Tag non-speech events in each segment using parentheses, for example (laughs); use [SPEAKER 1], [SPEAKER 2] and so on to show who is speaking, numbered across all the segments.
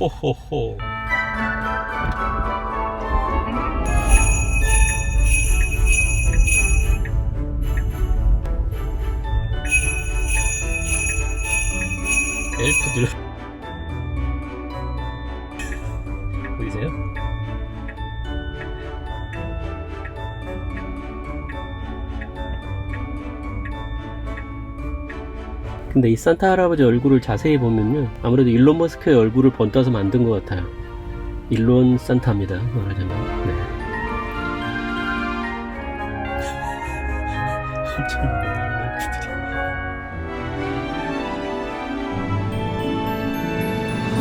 [SPEAKER 1] 호호호. 엘프들 보이세요? 근데 이 산타 할아버지 얼굴을 자세히 보면요 아무래도 일론 머스크의 얼굴을 번떠서 만든 것 같아요 일론 산타입니다 말하자면 네.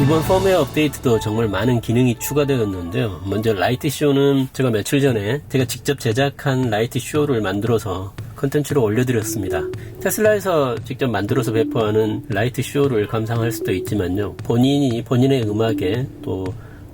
[SPEAKER 1] 이번 펌웨어 업데이트도 정말 많은 기능이 추가되었는데요. 먼저 라이트 쇼는 제가 며칠 전에 제가 직접 제작한 라이트 쇼를 만들어서 컨텐츠로 올려드렸습니다. 테슬라에서 직접 만들어서 배포하는 라이트 쇼를 감상할 수도 있지만요. 본인이 본인의 음악에 또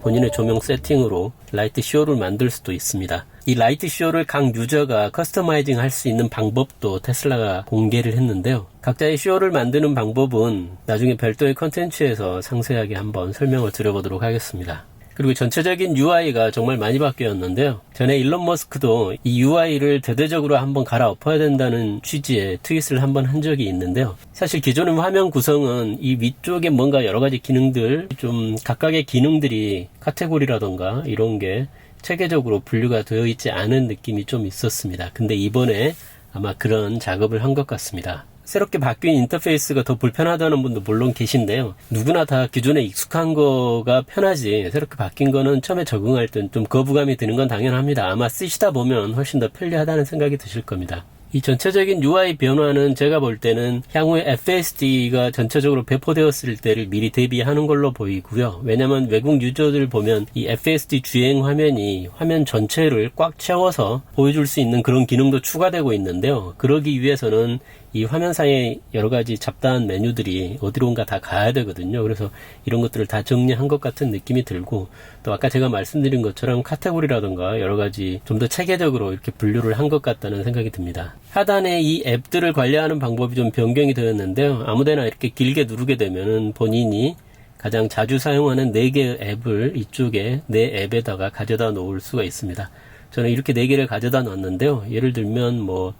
[SPEAKER 1] 본인의 조명 세팅으로 라이트 쇼를 만들 수도 있습니다. 이 라이트 쇼를 각 유저가 커스터마이징 할 수 있는 방법도 테슬라가 공개를 했는데요. 각자의 쇼를 만드는 방법은 나중에 별도의 컨텐츠에서 상세하게 한번 설명을 드려보도록 하겠습니다. 그리고 전체적인 UI가 정말 많이 바뀌었는데요. 전에 일론 머스크도 이 UI를 대대적으로 한번 갈아엎어야 된다는 취지의 트윗을 한번 한 적이 있는데요. 사실 기존의 화면 구성은 이 위쪽에 뭔가 여러 가지 기능들, 좀 각각의 기능들이 카테고리라던가 이런 게 체계적으로 분류가 되어 있지 않은 느낌이 좀 있었습니다. 근데 이번에 아마 그런 작업을 한 것 같습니다. 새롭게 바뀐 인터페이스가 더 불편하다는 분도 물론 계신데요. 누구나 다 기존에 익숙한 거가 편하지 새롭게 바뀐 거는 처음에 적응할 땐 좀 거부감이 드는 건 당연합니다. 아마 쓰시다 보면 훨씬 더 편리하다는 생각이 드실 겁니다. 이 전체적인 UI 변화는 제가 볼 때는 향후에 FSD가 전체적으로 배포되었을 때를 미리 대비하는 걸로 보이고요. 왜냐면 외국 유저들 보면 이 FSD 주행 화면이 화면 전체를 꽉 채워서 보여줄 수 있는 그런 기능도 추가되고 있는데요. 그러기 위해서는 이 화면상의 여러 가지 잡다한 메뉴들이 어디론가 다 가야 되거든요. 그래서 이런 것들을 다 정리한 것 같은 느낌이 들고 또 아까 제가 말씀드린 것처럼 카테고리라든가 여러 가지 좀 더 체계적으로 이렇게 분류를 한 것 같다는 생각이 듭니다. 하단에 이 앱들을 관리하는 방법이 좀 변경이 되었는데요. 아무데나 이렇게 길게 누르게 되면은 본인이 가장 자주 사용하는 4개의 앱을 이쪽에 내 앱에다가 가져다 놓을 수가 있습니다. 저는 이렇게 4개를 가져다 놨는데요. 예를 들면 뭐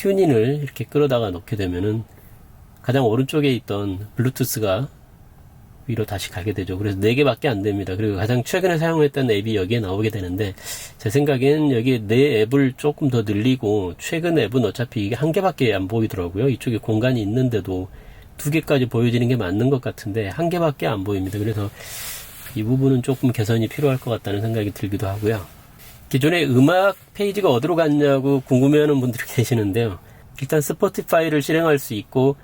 [SPEAKER 1] 튜닝을 이렇게 끌어다가 놓게 되면은 가장 오른쪽에 있던 블루투스가 위로 다시 가게 되죠. 그래서 4개밖에 안 됩니다. 그리고 가장 최근에 사용했던 앱이 여기에 나오게 되는데 제 생각에는 여기 내 앱을 조금 더 늘리고 최근 앱은 어차피 이게 한 개밖에 안 보이더라고요. 이쪽에 공간이 있는데도 두 개까지 보여지는 게 맞는 것 같은데 한 개밖에 안 보입니다. 그래서 이 부분은 조금 개선이 필요할 것 같다는 생각이 들기도 하고요. 기존의 음악 페이지가 어디로 갔냐고 궁금해하는 분들이 계시는데요. 일단 스포티파이를 실행할 수 있고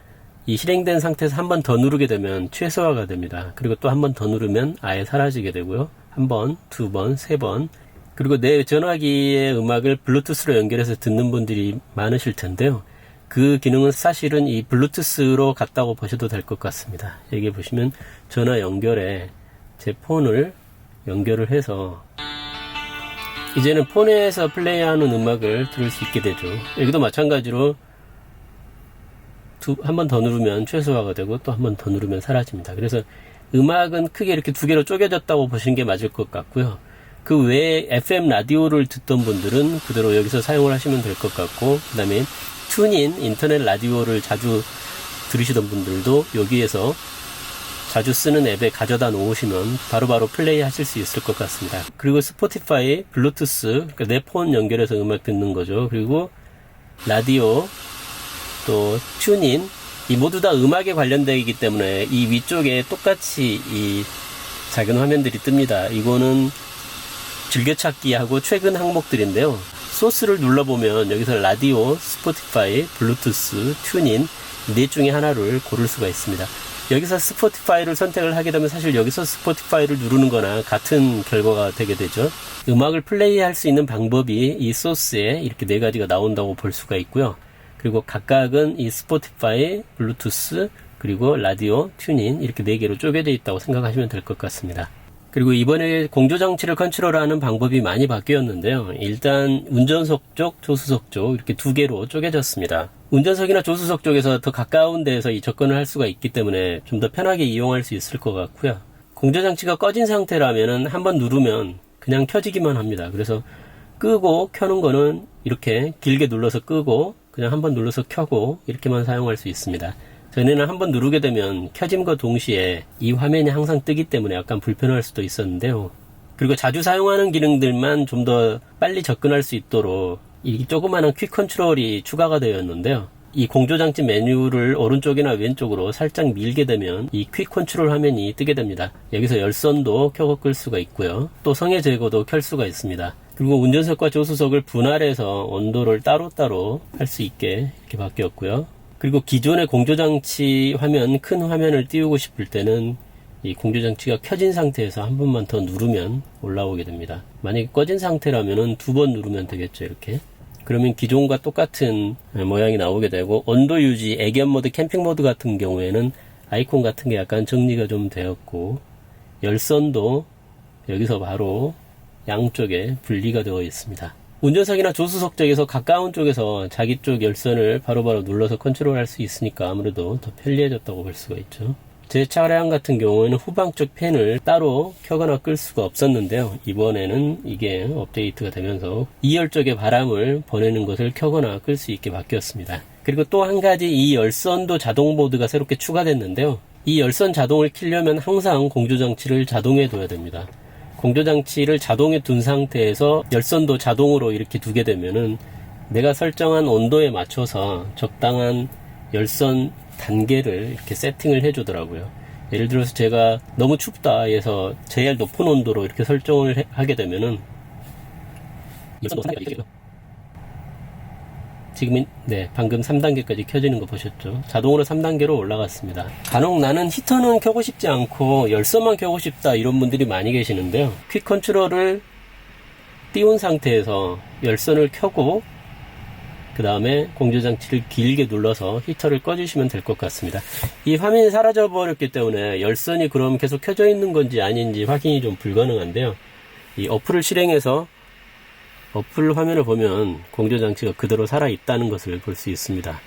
[SPEAKER 1] 이 실행된 상태에서 한 번 더 누르게 되면 최소화가 됩니다. 그리고 또 한 번 더 누르면 아예 사라지게 되고요. 한 번, 두 번, 세 번. 그리고 내 전화기의 음악을 블루투스로 연결해서 듣는 분들이 많으실 텐데요. 그 기능은 사실은 이 블루투스로 갔다고 보셔도 될 것 같습니다. 여기 보시면 전화 연결에 제 폰을 연결을 해서 이제는 폰에서 플레이하는 음악을 들을 수 있게 되죠. 여기도 마찬가지로 한 번 더 누르면 최소화가 되고 또 한 번 더 누르면 사라집니다. 그래서 음악은 크게 이렇게 두 개로 쪼개졌다고 보시는 게 맞을 것 같고요. 그 외에 FM 라디오를 듣던 분들은 그대로 여기서 사용을 하시면 될 것 같고, 그 다음에 튜닝 인터넷 라디오를 자주 들으시던 분들도 여기에서 자주 쓰는 앱에 가져다 놓으시면 바로 바로 플레이 하실 수 있을 것 같습니다. 그리고 스포티파이, 블루투스, 그러니까 내폰 연결해서 음악 듣는 거죠. 그리고 라디오, 또 튜닝, 이 모두 다 음악에 관련되기 때문에 이 위쪽에 똑같이 이 작은 화면들이 뜹니다. 이거는 즐겨찾기하고 최근 항목들인데요. 소스를 눌러보면 여기서 라디오, 스포티파이, 블루투스, 튜닝 넷 중에 하나를 고를 수가 있습니다. 여기서 스포티파이를 선택을 하게 되면 사실 여기서 스포티파이를 누르는 거나 같은 결과가 되게 되죠. 음악을 플레이할 수 있는 방법이 이 소스에 이렇게 네 가지가 나온다고 볼 수가 있고요. 그리고 각각은 이 스포티파이, 블루투스, 그리고 라디오, 튜닝 이렇게 네 개로 쪼개져 있다고 생각하시면 될 것 같습니다. 그리고 이번에 공조 장치를 컨트롤하는 방법이 많이 바뀌었는데요. 일단 운전석 쪽, 조수석 쪽 이렇게 두 개로 쪼개졌습니다. 운전석이나 조수석 쪽에서 더 가까운 데에서 이 접근을 할 수가 있기 때문에 좀 더 편하게 이용할 수 있을 것 같고요. 공조 장치가 꺼진 상태라면은 한번 누르면 그냥 켜지기만 합니다. 그래서 끄고 켜는 거는 이렇게 길게 눌러서 끄고 그냥 한번 눌러서 켜고 이렇게만 사용할 수 있습니다. 전에는 한번 누르게 되면 켜짐과 동시에 이 화면이 항상 뜨기 때문에 약간 불편할 수도 있었는데요. 그리고 자주 사용하는 기능들만 좀 더 빨리 접근할 수 있도록 이 조그마한 퀵 컨트롤이 추가가 되었는데요. 이 공조장치 메뉴를 오른쪽이나 왼쪽으로 살짝 밀게 되면 이 퀵 컨트롤 화면이 뜨게 됩니다. 여기서 열선도 켜고 끌 수가 있고요. 또 성해 제거도 켤 수가 있습니다. 그리고 운전석과 조수석을 분할해서 온도를 따로따로 할 수 있게 이렇게 바뀌었고요. 그리고 기존의 공조장치 화면, 큰 화면을 띄우고 싶을 때는 이 공조장치가 켜진 상태에서 한 번만 더 누르면 올라오게 됩니다. 만약에 꺼진 상태라면 두 번 누르면 되겠죠, 이렇게. 그러면 기존과 똑같은 모양이 나오게 되고 온도 유지, 애견 모드, 캠핑 모드 같은 경우에는 아이콘 같은 게 약간 정리가 좀 되었고 열선도 여기서 바로 양쪽에 분리가 되어 있습니다. 운전석이나 조수석 쪽에서 가까운 쪽에서 자기 쪽 열선을 바로바로 눌러서 컨트롤할 수 있으니까 아무래도 더 편리해졌다고 볼 수가 있죠. 제 차량 같은 경우에는 후방 쪽 팬을 따로 켜거나 끌 수가 없었는데요. 이번에는 이게 업데이트가 되면서 2열 쪽에 바람을 보내는 것을 켜거나 끌 수 있게 바뀌었습니다. 그리고 또 한 가지 이 열선도 자동 모드가 새롭게 추가됐는데요. 이 열선 자동을 키려면 항상 공조 장치를 자동에 둬야 됩니다. 공조 장치를 자동에 둔 상태에서 열선도 자동으로 이렇게 두게 되면은 내가 설정한 온도에 맞춰서 적당한 열선 단계를 이렇게 세팅을 해주더라고요. 예를 들어서 제가 너무 춥다 해서 제일 높은 온도로 이렇게 설정을 해- 하게 되면은 열선도 3단계까지 지금 네 방금 3단계까지 켜지는 거 보셨죠? 자동으로 3단계로 올라갔습니다. 간혹 나는 히터는 켜고 싶지 않고 열선만 켜고 싶다 이런 분들이 많이 계시는데요. 퀵 컨트롤을 띄운 상태에서 열선을 켜고 그 다음에 공조장치를 길게 눌러서 히터를 꺼주시면 될 것 같습니다. 이 화면이 사라져 버렸기 때문에 열선이 그럼 계속 켜져 있는 건지 아닌지 확인이 좀 불가능한데요. 이 어플을 실행해서 어플 화면을 보면 공조장치가 그대로 살아 있다는 것을 볼 수 있습니다.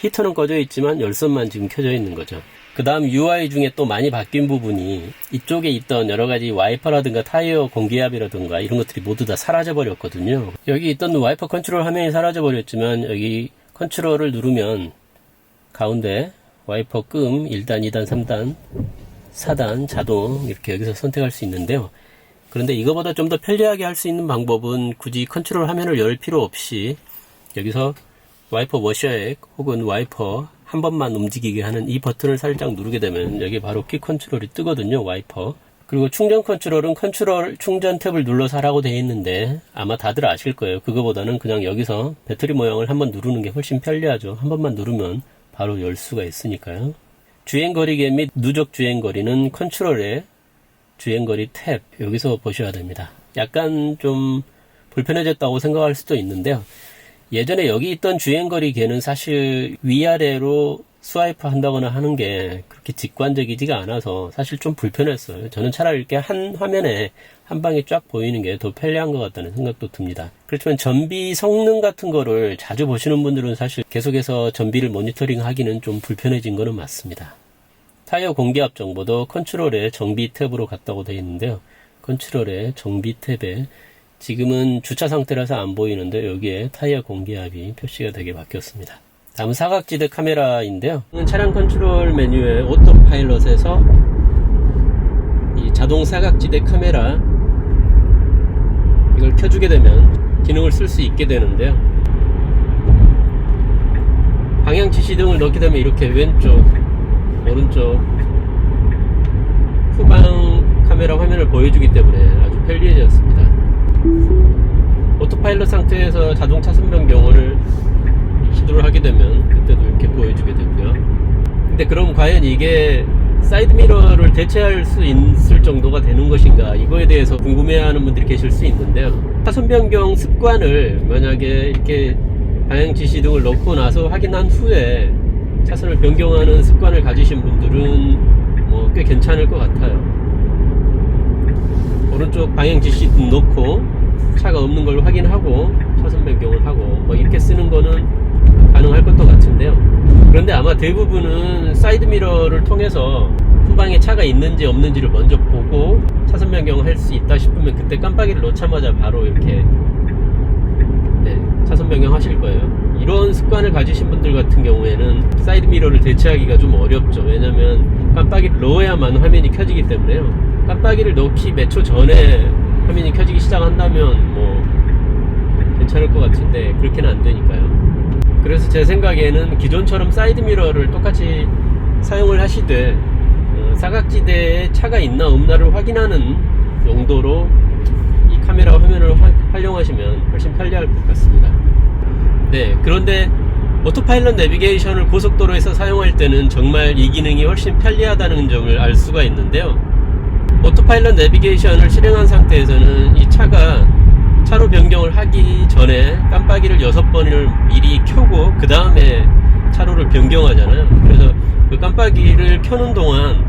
[SPEAKER 1] 히터는 꺼져 있지만 열선만 지금 켜져 있는 거죠. 그 다음 UI 중에 또 많이 바뀐 부분이 이쪽에 있던 여러 가지 와이퍼라든가 타이어 공기압이라든가 이런 것들이 모두 다 사라져 버렸거든요. 여기 있던 와이퍼 컨트롤 화면이 사라져 버렸지만 여기 컨트롤을 누르면 가운데 와이퍼 끔 1단, 2단, 3단, 4단 자동 이렇게 여기서 선택할 수 있는데요. 그런데 이거보다 좀 더 편리하게 할 수 있는 방법은 굳이 컨트롤 화면을 열 필요 없이 여기서 와이퍼 워셔액 혹은 와이퍼 한 번만 움직이게 하는 이 버튼을 살짝 누르게 되면 여기 바로 키 컨트롤이 뜨거든요 와이퍼 그리고 충전 컨트롤은 컨트롤 충전 탭을 눌러서 하라고 되어 있는데 아마 다들 아실 거예요 그거보다는 그냥 여기서 배터리 모양을 한번 누르는 게 훨씬 편리하죠 한 번만 누르면 바로 열 수가 있으니까요 주행거리계 및 누적 주행거리는 컨트롤에 주행거리 탭 여기서 보셔야 됩니다. 약간 좀 불편해졌다고 생각할 수도 있는데요. 예전에 여기 있던 주행거리 개는 사실 위아래로 스와이프 한다거나 하는 게 그렇게 직관적이지가 않아서 사실 좀 불편했어요. 저는 차라리 이렇게 한 화면에 한 방에 쫙 보이는 게 더 편리한 것 같다는 생각도 듭니다. 그렇지만 전비 성능 같은 거를 자주 보시는 분들은 사실 계속해서 전비를 모니터링 하기는 좀 불편해진 거는 맞습니다. 타이어 공기압 정보도 컨트롤의 정비 탭으로 갔다고 되어 있는데요. 컨트롤의 정비 탭에 지금은 주차 상태라서 안 보이는데 여기에 타이어 공기압이 표시가 되게 바뀌었습니다. 다음 사각지대 카메라인데요. 차량 컨트롤 메뉴의 오토 파일럿에서 이 자동 사각지대 카메라 이걸 켜주게 되면 기능을 쓸 수 있게 되는데요. 방향 지시등을 넣게 되면 이렇게 왼쪽 오른쪽 후방 카메라 화면을 보여주기 때문에 아주 편리해졌습니다. 오토파일럿 상태에서 자동 차선 변경을 시도를 하게 되면 그때도 이렇게 보여주게 되고요. 근데 그럼 과연 이게 사이드 미러를 대체할 수 있을 정도가 되는 것인가 이거에 대해서 궁금해하는 분들이 계실 수 있는데요. 차선 변경 습관을 만약에 이렇게 방향 지시 등을 넣고 나서 확인한 후에 차선을 변경하는 습관을 가지신 분들은 뭐 꽤 괜찮을 것 같아요. 오른쪽 방향 지시등 놓고 차가 없는 걸 확인하고 차선 변경을 하고 뭐 이렇게 쓰는 거는 가능할 것도 같은데요. 그런데 아마 대부분은 사이드 미러를 통해서 후방에 차가 있는지 없는지를 먼저 보고 차선 변경할 수 있다 싶으면 그때 깜빡이를 놓자마자 바로 이렇게 네, 차선 변경하실 거예요. 이런 습관을 가지신 분들 같은 경우에는 사이드 미러를 대체하기가 좀 어렵죠. 왜냐면 깜빡이를 넣어야만 화면이 켜지기 때문에요. 깜빡이를 넣기 몇 초 전에 화면이 켜지기 시작한다면 뭐 괜찮을 것 같은데 그렇게는 안 되니까요. 그래서 제 생각에는 기존처럼 사이드 미러를 똑같이 사용을 하시되 어, 사각지대에 차가 있나 없나를 확인하는 용도로 이 카메라 화면을 화- 활용하시면 훨씬 편리할 것 같습니다. 네, 그런데 오토파일럿 내비게이션을 고속도로에서 사용할 때는 정말 이 기능이 훨씬 편리하다는 점을 알 수가 있는데요. 오토파일럿 내비게이션을 실행한 상태에서는 이 차가 차로 변경을 하기 전에 깜빡이를 6번을 미리 켜고 그 다음에 차로를 변경하잖아요. 그래서 그 깜빡이를 켜는 동안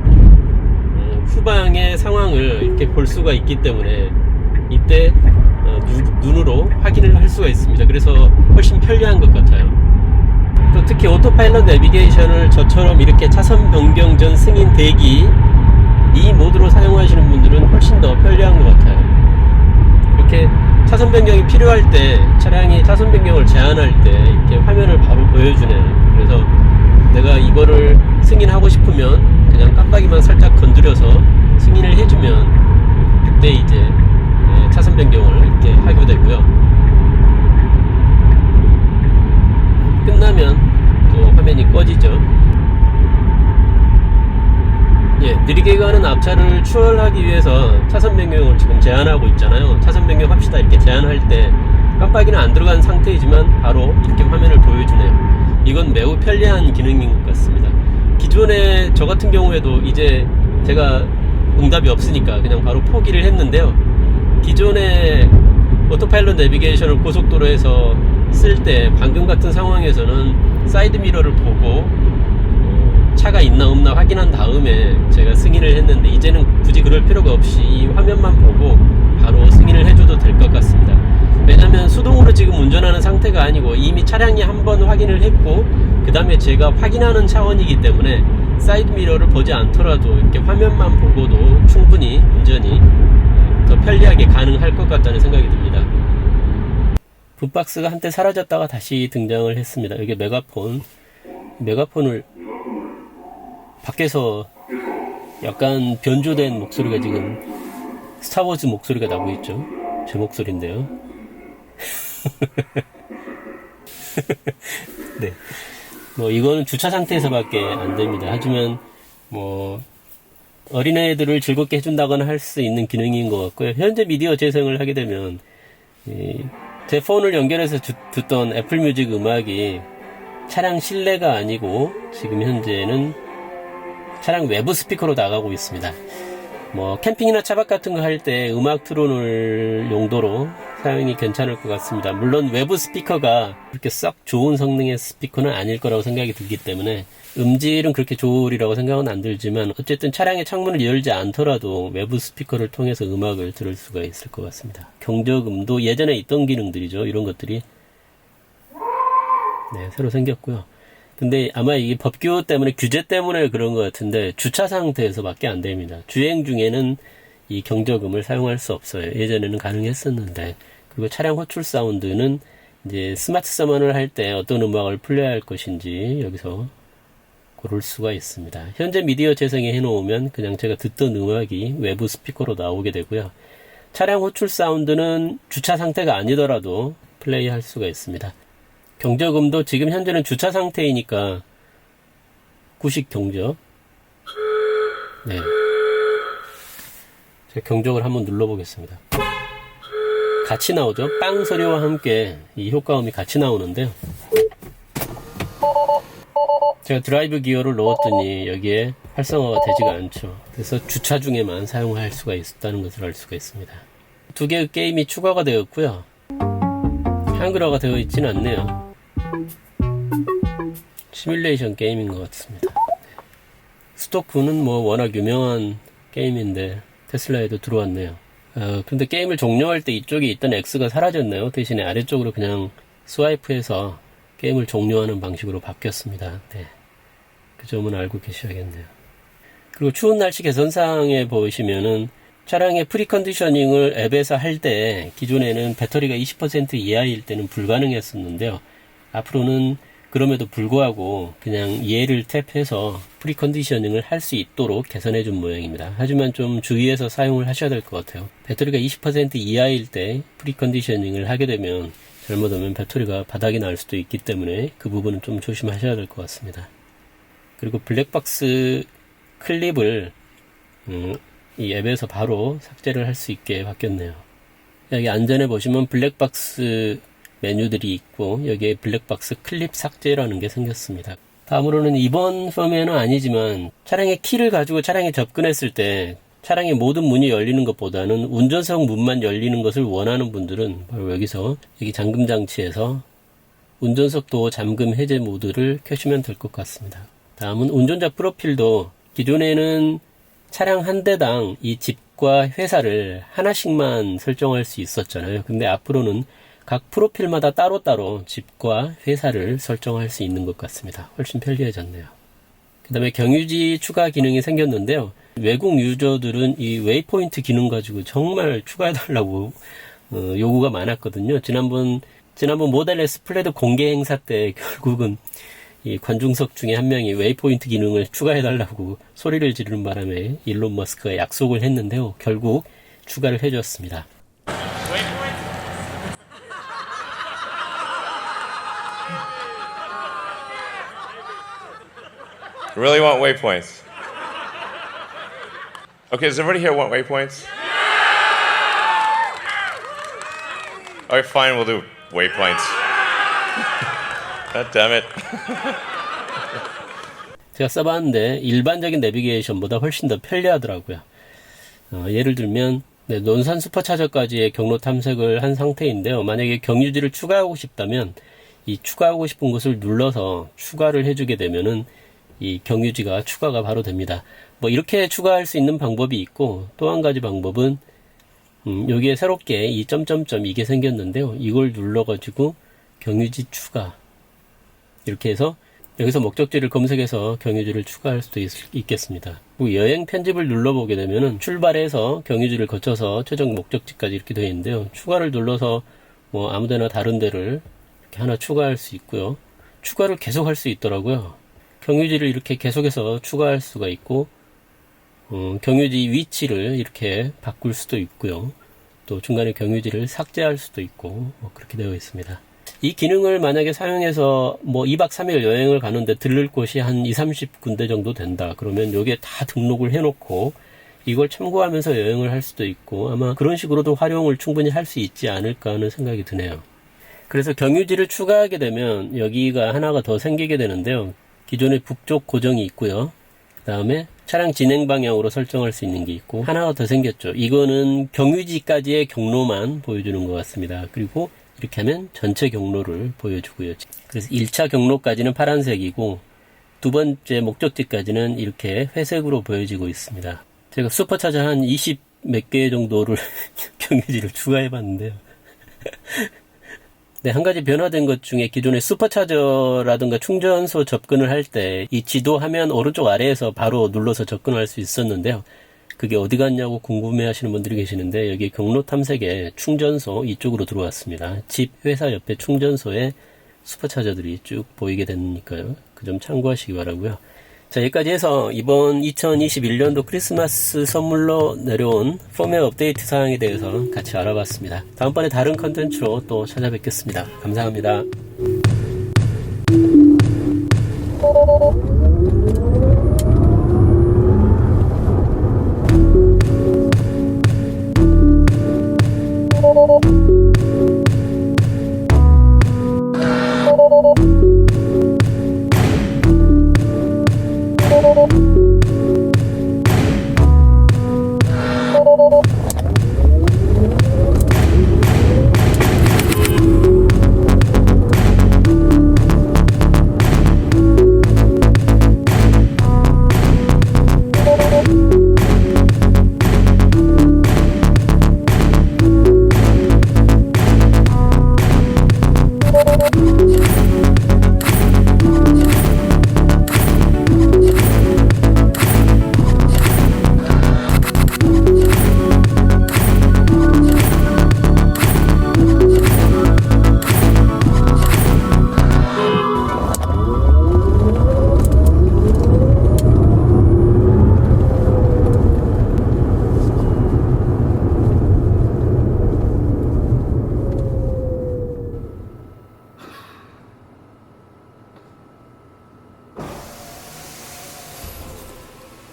[SPEAKER 1] 어, 후방의 상황을 이렇게 볼 수가 있기 때문에 이때 어, 누- 눈으로 확인을 할 수가 있습니다. 그래서 훨씬 편리한 것 같아요. 또 특히 오토파일럿 내비게이션을 저처럼 이렇게 차선 변경 전 승인 대기 이 모드로 사용하시는 분들은 훨씬 더 편리한 것 같아요. 이렇게 차선 변경이 필요할 때 차량이 차선 변경을 제한할 때 이렇게 화면을 바로 보여주네요. 그래서 내가 이거를 승인하고 싶으면 그냥 깜빡이만 살짝 건드려서 승인을 해주면 그때 이제 네, 차선 변경을 이렇게 하게 되고요. 끝나면 또 화면이 꺼지죠. 예, 느리게 가는 앞차를 추월하기 위해서 차선 변경을 지금 제한하고 있잖아요. 차선 변경 합시다 이렇게 제한할 때 깜빡이는 안 들어간 상태이지만 바로 이렇게 화면을 보여주네요. 이건 매우 편리한 기능인 것 같습니다. 기존에 저 같은 경우에도 이제 제가 응답이 없으니까 그냥 바로 포기를 했는데요. 기존에 오토파일럿 내비게이션을 고속도로에서 쓸 때 방금 같은 상황에서는 사이드 미러를 보고 어, 차가 있나 없나 확인한 다음에 제가 승인을 했는데 이제는 굳이 그럴 필요가 없이 이 화면만 보고 바로 승인을 해줘도 될 것 같습니다. 왜냐면 수동으로 지금 운전하는 상태가 아니고 이미 차량이 한 번 확인을 했고 그 다음에 제가 확인하는 차원이기 때문에 사이드 미러를 보지 않더라도 이렇게 화면만 보고도 충분히 운전이 더 편리하게 가능할 것 같다는 생각이 듭니다. 붓박스가 한때 사라졌다가 다시 등장을 했습니다. 여기 메가폰. 메가폰을 밖에서 약간 변조된 목소리가 지금 스타워즈 목소리가 나고 있죠. 제 목소리인데요. (laughs) 네. 뭐 이거는 주차 상태에서밖에 안 됩니다. 하지만 뭐 어린애들을 즐겁게 해준다거나 할 수 있는 기능인 것 같고요. 현재 미디어 재생을 하게 되면 이, 제 폰을 연결해서 주- 듣던 애플 뮤직 음악이 차량 실내가 아니고 지금 현재는 차량 외부 스피커로 나가고 있습니다. 뭐 캠핑이나 차박 같은 거 할 때 음악 틀어놓을 용도로 사용이 괜찮을 것 같습니다. 물론 외부 스피커가 그렇게 썩 좋은 성능의 스피커는 아닐 거라고 생각이 들기 때문에 음질은 그렇게 좋으리라고 생각은 안 들지만 어쨌든 차량의 창문을 열지 않더라도 외부 스피커를 통해서 음악을 들을 수가 있을 것 같습니다. 경적음도 예전에 있던 기능들이죠. 이런 것들이 네, 새로 생겼고요. 근데 아마 이게 법규 때문에 규제 때문에 그런 것 같은데 주차 상태에서밖에 안 됩니다. 주행 중에는 이 경적음을 사용할 수 없어요. 예전에는 가능했었는데 그리고 차량 호출 사운드는 이제 스마트 서먼을 할 때 어떤 음악을 플레이할 것인지 여기서 고를 수가 있습니다. 현재 미디어 재생에 해놓으면 그냥 제가 듣던 음악이 외부 스피커로 나오게 되고요. 차량 호출 사운드는 주차 상태가 아니더라도 플레이할 수가 있습니다. 경적음도 지금 현재는 주차 상태이니까 구식 경적. 네. 제가 경적을 한번 눌러보겠습니다. 같이 나오죠. 빵 소리와 함께 이 효과음이 같이 나오는데요. 제가 드라이브 기어를 넣었더니 여기에 활성화가 되지가 않죠. 그래서 주차 중에만 사용할 수가 있다는 것을 알 수가 있습니다. 두 개의 게임이 추가가 되었고요. 한글화가 되어 있지는 않네요. 시뮬레이션 게임인 것 같습니다. 스토크는 뭐 워낙 유명한 게임인데 테슬라에도 들어왔네요. 어, 근데 게임을 종료할 때 이쪽에 있던 X가 사라졌네요. 대신에 아래쪽으로 그냥 스와이프해서 게임을 종료하는 방식으로 바뀌었습니다. 네. 그 점은 알고 계셔야겠네요. 그리고 추운 날씨 개선사항에 보시면은 차량의 프리컨디셔닝을 앱에서 할 때 기존에는 배터리가 20% 이하일 때는 불가능했었는데요. 앞으로는 그럼에도 불구하고 그냥 얘를 탭해서 프리컨디셔닝을 할 수 있도록 개선해 준 모양입니다. 하지만 좀 주의해서 사용을 하셔야 될 것 같아요. 배터리가 20% 이하일 때 프리컨디셔닝을 하게 되면 잘못하면 배터리가 바닥이 날 수도 있기 때문에 그 부분은 좀 조심하셔야 될 것 같습니다. 그리고 블랙박스 클립을 음, 이 앱에서 바로 삭제를 할 수 있게 바뀌었네요. 여기 안전에 보시면 블랙박스 메뉴들이 있고 여기에 블랙박스 클립 삭제라는 게 생겼습니다. 다음으로는 이번 펌웨어는 아니지만 차량의 키를 가지고 차량에 접근했을 때 차량의 모든 문이 열리는 것보다는 운전석 문만 열리는 것을 원하는 분들은 바로 여기서 여기 잠금 장치에서 운전석 도어 잠금 해제 모드를 켜시면 될 것 같습니다. 다음은 운전자 프로필도 기존에는 차량 한 대당 이 집과 회사를 하나씩만 설정할 수 있었잖아요. 근데 앞으로는 각 프로필마다 따로따로 집과 회사를 설정할 수 있는 것 같습니다. 훨씬 편리해졌네요. 그 다음에 경유지 추가 기능이 생겼는데요. 외국 유저들은 이 웨이포인트 기능 가지고 정말 추가해달라고 어, 요구가 많았거든요. 지난번 지난번 모델 S 플레드 공개 행사 때 (laughs) 결국은 이 관중석 중에 한 명이 웨이포인트 기능을 추가해달라고 소리를 지르는 바람에 일론 머스크가 약속을 했는데요. 결국 추가를 해줬습니다.
[SPEAKER 2] Really want waypoints? Okay, does everybody here want waypoints? Alright, fine, we'll do waypoints. (laughs) God damn it. (laughs)
[SPEAKER 1] 제가 써봤는데 일반적인 내비게이션보다 훨씬 더 편리하더라고요. 어, 예를 들면 네, 논산 슈퍼차저까지의 경로 탐색을 한 상태인데요. 만약에 경유지를 추가하고 싶다면 이 추가하고 싶은 곳을 눌러서 추가를 해주게 되면은 이 경유지가 추가가 바로 됩니다. 뭐 이렇게 추가할 수 있는 방법이 있고 또 한 가지 방법은 음, 여기에 새롭게 이 점점점 이게 생겼는데요. 이걸 눌러가지고 경유지 추가 이렇게 해서 여기서 목적지를 검색해서 경유지를 추가할 수도 있, 겠습니다 여행 편집을 눌러보게 되면은 출발해서 경유지를 거쳐서 최종 목적지까지 이렇게 되어 있는데요. 추가를 눌러서 뭐 아무데나 다른 데를 이렇게 하나 추가할 수 있고요. 추가를 계속 할 수 있더라고요. 경유지를 이렇게 계속해서 추가할 수가 있고 어, 경유지 위치를 이렇게 바꿀 수도 있고요. 또 중간에 경유지를 삭제할 수도 있고 뭐 그렇게 되어 있습니다. 이 기능을 만약에 사용해서 뭐 2박 3일 여행을 가는데 들를 곳이 한 2, 30군데 정도 된다. 그러면 여기에 다 등록을 해놓고 이걸 참고하면서 여행을 할 수도 있고 아마 그런 식으로도 활용을 충분히 할 수 있지 않을까 하는 생각이 드네요. 그래서 경유지를 추가하게 되면 여기가 하나가 더 생기게 되는데요. 기존에 북쪽 고정이 있고요. 그 다음에 차량 진행 방향으로 설정할 수 있는 게 있고 하나가 더 생겼죠. 이거는 경유지까지의 경로만 보여주는 것 같습니다. 그리고 이렇게 하면 전체 경로를 보여주고요. 그래서 1차 경로까지는 파란색이고 두 번째 목적지까지는 이렇게 회색으로 보여지고 있습니다. 제가 슈퍼차저 한 20 몇 개 정도를 (laughs) 경유지를 추가해 봤는데요. 네, 한 가지 변화된 것 중에 기존의 슈퍼차저라든가 충전소 접근을 할 때 이 지도 화면 오른쪽 아래에서 바로 눌러서 접근할 수 있었는데요. 그게 어디 갔냐고 궁금해 하시는 분들이 계시는데 여기 경로 탐색에 충전소 이쪽으로 들어왔습니다. 집, 회사 옆에 충전소에 슈퍼차저들이 쭉 보이게 되니까요. 그 점 참고하시기 바라고요. 자, 여기까지 해서 이번 2021년도 크리스마스 선물로 내려온 펌웨어 업데이트 사항에 대해서 같이 알아봤습니다. 다음번에 다른 컨텐츠로 또 찾아뵙겠습니다. 감사합니다.